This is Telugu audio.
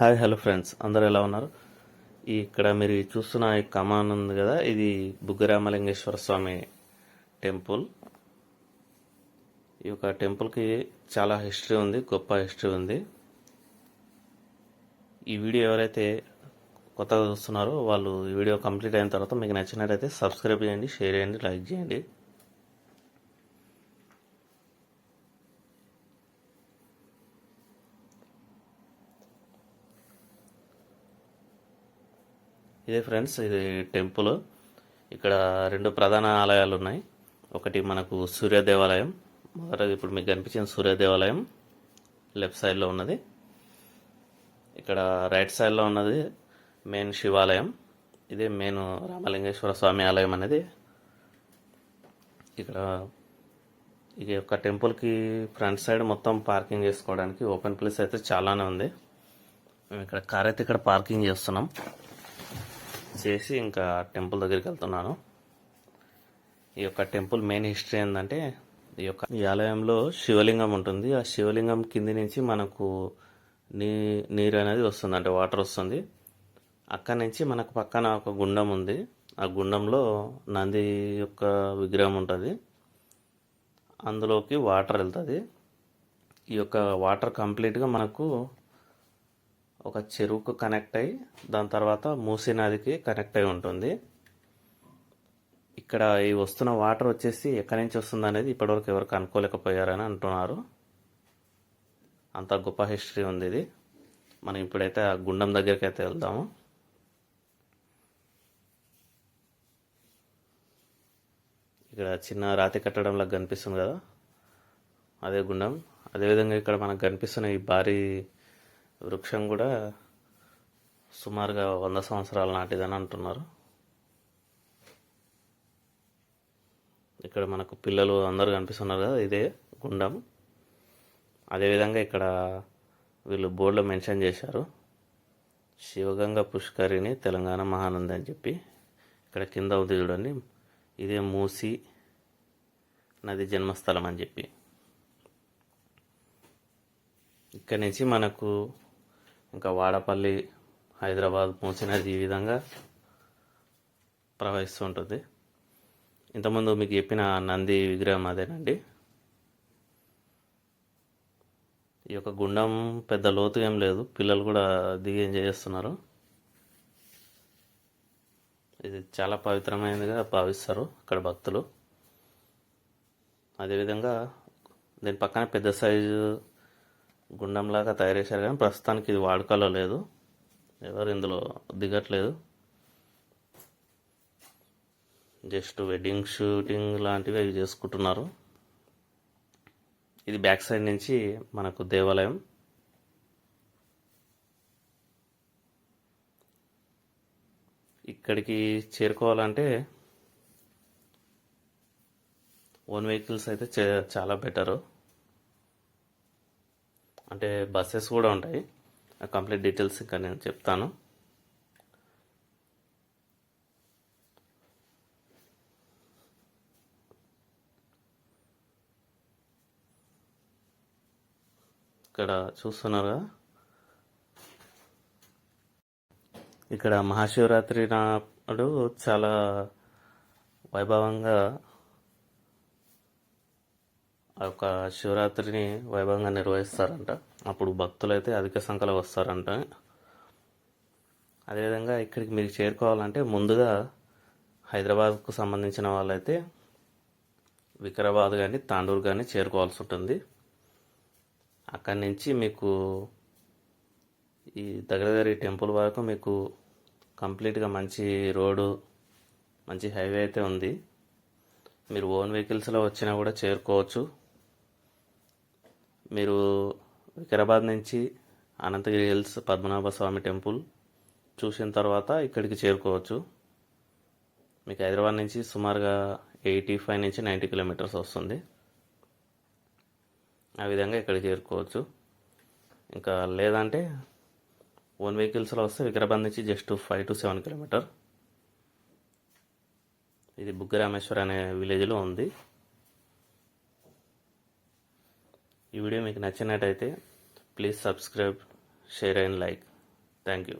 Hi hello friends. అందరూ ఎలా ఉన్నారు? ఇక్కడ మీరు చూస్తున్న ఈ కమాన్ ఉంది కదా ఇది బుగ్గరామలింగేశ్వర స్వామి టెంపుల్. ఈ యొక్క టెంపుల్కి చాలా హిస్టరీ ఉంది గొప్ప హిస్టరీ ఉంది. ఈ వీడియో ఎవరైతే కొత్తగా చూస్తున్నారో వాళ్ళు ఈ వీడియో కంప్లీట్ అయిన తర్వాత మీకు నచ్చినట్టయితే సబ్స్క్రైబ్ చేయండి షేర్ చేయండి లైక్ చేయండి. ఇదే ఫ్రెండ్స్ ఇది టెంపుల్. ఇక్కడ రెండు ప్రధాన ఆలయాలు ఉన్నాయి ఒకటి మనకు సూర్య దేవాలయం. మొదట ఇప్పుడు మీకు కనిపించిన సూర్య దేవాలయం. లెఫ్ట్ సైడ్లో ఉన్నది. ఇక్కడ రైట్ సైడ్లో ఉన్నది మెయిన్ శివాలయం. ఇదే మెయిన్ రామలింగేశ్వర స్వామి ఆలయం అనేది. ఇక్కడ ఈ యొక్క టెంపుల్కి ఫ్రంట్ సైడ్ మొత్తం పార్కింగ్ చేసుకోవడానికి ఓపెన్ ప్లేస్ అయితే చాలానే ఉంది. మేము ఇక్కడ కార్ అయితే ఇక్కడ పార్కింగ్ చేస్తున్నాం. చేసి ఇంకా టెంపుల్ దగ్గరికి వెళ్తున్నాను. ఈ యొక్క టెంపుల్ మెయిన్ హిస్టరీ ఏంటంటే ఈ యొక్క ఈ ఆలయంలో శివలింగం ఉంటుంది. ఆ శివలింగం కింది నుంచి మనకు నీ నీరు అనేది వస్తుంది అంటే వాటర్ వస్తుంది. అక్కడి నుంచి మనకు పక్కన ఒక గుండం ఉంది. ఆ గుండంలో నంది యొక్క విగ్రహం ఉంటుంది. అందులోకి వాటర్ వెళ్తుంది. ఈ యొక్క వాటర్ కంప్లీట్గా మనకు ఒక చెరువుకు కనెక్ట్ అయ్యి దాని తర్వాత మూసీ నదికి కనెక్ట్ అయి ఉంటుంది. ఇక్కడ ఈ వస్తున్న వాటర్ వచ్చేసి ఎక్కడి నుంచి వస్తుంది అనేది ఇప్పటివరకు ఎవరు కనుక్కోలేకపోయారని అంటున్నారు. అంత గొప్ప హిస్టరీ ఉంది ఇది. మనం ఇప్పుడైతే ఆ గుండం దగ్గరికి అయితే వెళ్దాము ఇక్కడ చిన్న రాతి కట్టడంలా కనిపిస్తుంది కదా. అదే గుండం. అదేవిధంగా ఇక్కడ మనకు కనిపిస్తున్న ఈ భారీ వృక్షం కూడా సుమారుగా వంద సంవత్సరాల నాటిదని అంటున్నారు. ఇక్కడ మనకు పిల్లలు అందరూ కనిపిస్తున్నారు కదా ఇదే గుండం. అదేవిధంగా ఇక్కడ వీళ్ళు బోర్డులో మెన్షన్ చేశారు శివగంగ పుష్కరిణి తెలంగాణ మహానంది అని చెప్పి. ఇక్కడ కింద ఉంది చూడండి ఇదే మూసి నది జన్మస్థలం అని చెప్పి. ఇక్కడి నుంచి మనకు ఇంకా వాడపల్లి హైదరాబాద్ మూసి నది ఈ విధంగా ప్రవహిస్తూ ఉంటుంది. ఇంతకుముందు మీకు చెప్పిన నంది విగ్రహం అదేనండి. ఈ యొక్క గుండం పెద్ద లోతు ఏం లేదు. పిల్లలు కూడా దిగి ఎంజాయ్ చేస్తున్నారు. ఇది చాలా పవిత్రమైనదిగా భావిస్తారు ఇక్కడ భక్తులు. అదేవిధంగా దీని పక్కన పెద్ద సైజు గుండంలాగా తయారు చేశారు కానీ ప్రస్తుతానికి ఇది వాడుకలో లేదు. ఎవరు ఇందులో దిగట్లేదు. జస్ట్ వెడ్డింగ్ షూటింగ్ లాంటివి అవి చేసుకుంటున్నారు. ఇది బ్యాక్ సైడ్ నుంచి మనకు దేవాలయం. ఇక్కడికి చేరుకోవాలంటే ఓన్ వెహికల్స్ అయితే చే- చాలా బెటరు. అంటే బస్సెస్ కూడా ఉంటాయి. ఆ కంప్లీట్ డీటెయిల్స్ ఇంకా నేను చెప్తాను. ఇక్కడ చూస్తున్నారుగా ఇక్కడ మహాశివరాత్రి నాడు చాలా వైభవంగా ఆ యొక్క శివరాత్రిని వైభవంగా నిర్వహిస్తారంట. అప్పుడు భక్తులు అయితే అధిక సంఖ్యలో వస్తారంట. అదేవిధంగా ఇక్కడికి మీరు చేరుకోవాలంటే ముందుగా హైదరాబాద్కు సంబంధించిన వాళ్ళైతే వికారాబాద్ కానీ తాండూరు కానీ చేరుకోవాల్సి ఉంటుంది. అక్కడి నుంచి మీకు ఈ దగ్గర దగ్గర ఈ టెంపుల్ వరకు మీకు కంప్లీట్గా మంచి రోడ్డు మంచి హైవే అయితే ఉంది. మీరు ఓన్ వెహికల్స్లో వచ్చినా కూడా చేరుకోవచ్చు. మీరు వికారాబాద్ నుంచి అనంతగిరి హిల్స్ పద్మనాభ స్వామి టెంపుల్ చూసిన తర్వాత ఇక్కడికి చేరుకోవచ్చు. మీకు హైదరాబాద్ నుంచి సుమారుగా ఎయిటీ ఫైవ్ నుంచి నైంటీ కిలోమీటర్స్ వస్తుంది. ఆ విధంగా ఇక్కడికి చేరుకోవచ్చు. ఇంకా లేదంటే ఓన్ వెహికల్స్లో వస్తే వికారాబాద్ నుంచి just five to seven kilometre. ఇది బుగ్గరామేశ్వర్ అనే విలేజ్లో ఉంది. ఈ వీడియో మీకు నచ్చినట్టయితే please subscribe share and like. Thank you.